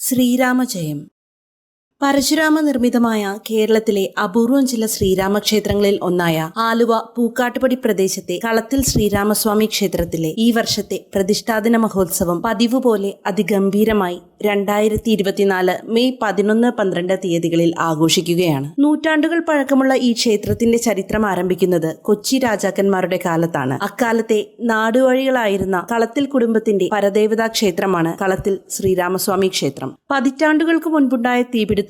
ശ്രീരാമജയം. പരശുരാമ നിർമ്മിതമായ കേരളത്തിലെ അപൂർവം ചില ശ്രീരാമക്ഷേത്രങ്ങളിൽ ഒന്നായ ആലുവ പൂക്കാട്ടുപടി പ്രദേശത്തെ കളത്തിൽ ശ്രീരാമസ്വാമി ക്ഷേത്രത്തിലെ ഈ വർഷത്തെ പ്രതിഷ്ഠാദിന മഹോത്സവം പതിവ് പോലെ അതിഗംഭീരമായി രണ്ടായിരത്തി ഇരുപത്തിനാല് മെയ് പതിനൊന്ന് പന്ത്രണ്ട് തീയതികളിൽ ആഘോഷിക്കുകയാണ്. നൂറ്റാണ്ടുകൾ പഴക്കമുള്ള ഈ ക്ഷേത്രത്തിന്റെ ചരിത്രം ആരംഭിക്കുന്നത് കൊച്ചി രാജാക്കന്മാരുടെ കാലത്താണ്. അക്കാലത്തെ നാടുവഴികളായിരുന്ന കളത്തിൽ കുടുംബത്തിന്റെ പരദേവതാ ക്ഷേത്രമാണ് കളത്തിൽ ശ്രീരാമസ്വാമി ക്ഷേത്രം. പതിറ്റാണ്ടുകൾക്ക് മുൻപുണ്ടായ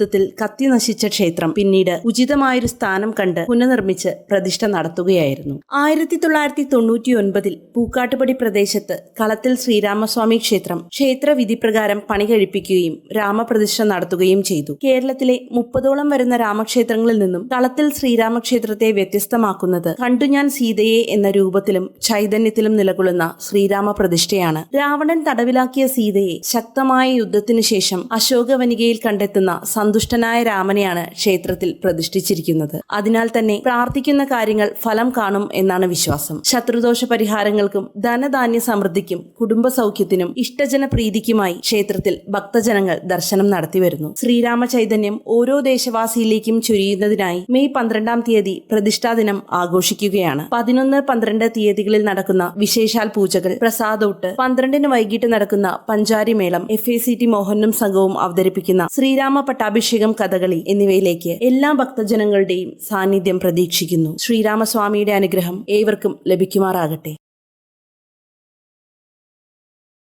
തീപിടുത്തത്തിൽ കത്തി നശിച്ച ക്ഷേത്രം പിന്നീട് ഉചിതമായൊരു സ്ഥാനം കണ്ട് പുനർനിർമ്മിച്ച് പ്രതിഷ്ഠ നടത്തുകയായിരുന്നു. ആയിരത്തി തൊള്ളായിരത്തി തൊണ്ണൂറ്റി ഒൻപതിൽ പൂക്കാട്ടുപടി പ്രദേശത്ത് കളത്തിൽ ശ്രീരാമസ്വാമി ക്ഷേത്രം ക്ഷേത്ര വിധിപ്രകാരം പണി കഴിപ്പിക്കുകയും രാമപ്രതിഷ്ഠ നടത്തുകയും ചെയ്തു. കേരളത്തിലെ മുപ്പതോളം വരുന്ന രാമക്ഷേത്രങ്ങളിൽ നിന്നും കളത്തിൽ ശ്രീരാമക്ഷേത്രത്തെ വ്യത്യസ്തമാക്കുന്നത് കണ്ടു ഞാൻ സീതയെ എന്ന രൂപത്തിലും ചൈതന്യത്തിലും നിലകൊള്ളുന്ന ശ്രീരാമ പ്രതിഷ്ഠയാണ് രാവണൻ തടവിലാക്കിയ സീതയെ ശക്തമായ യുദ്ധത്തിനു ശേഷം അശോകവനികയിൽ കണ്ടെത്തുന്ന സന്തുഷ്ടനായ രാമനെയാണ് ക്ഷേത്രത്തിൽ പ്രതിഷ്ഠിച്ചിരിക്കുന്നത്. അതിനാൽ തന്നെ പ്രാർത്ഥിക്കുന്ന കാര്യങ്ങൾ ഫലം കാണും എന്നാണ് വിശ്വാസം. ശത്രുദോഷ പരിഹാരങ്ങൾക്കും ധനധാന്യ സമൃദ്ധിക്കും കുടുംബ സൗഖ്യത്തിനും ഇഷ്ടജന പ്രീതിക്കുമായി ക്ഷേത്രത്തിൽ ഭക്തജനങ്ങൾ ദർശനം നടത്തിവരുന്നു. ശ്രീരാമ ചൈതന്യം ഓരോ ദേശവാസിയിലേക്കും ചുരിയുന്നതിനായി മെയ് പന്ത്രണ്ടാം തീയതി പ്രതിഷ്ഠാ ദിനം ആഘോഷിക്കുകയാണ്. പതിനൊന്ന് പന്ത്രണ്ട് തീയതികളിൽ നടക്കുന്ന വിശേഷാൽ പൂജകൾ പ്രസാദോട്ട് പന്ത്രണ്ടിന് വൈകിട്ട് നടക്കുന്ന Panchari Melam F A C T മോഹനും സംഘവും അവതരിപ്പിക്കുന്ന ശ്രീരാമ പട്ടാഭിഷേകം കഥകളി എന്നിവയിലേക്ക് എല്ലാ ഭക്തജനങ്ങളുടെയും സാന്നിധ്യം പ്രതീക്ഷിക്കുന്നു. ശ്രീരാമസ്വാമിയുടെ അനുഗ്രഹം ഏവർക്കും ലഭിക്കുമാറാകട്ടെ.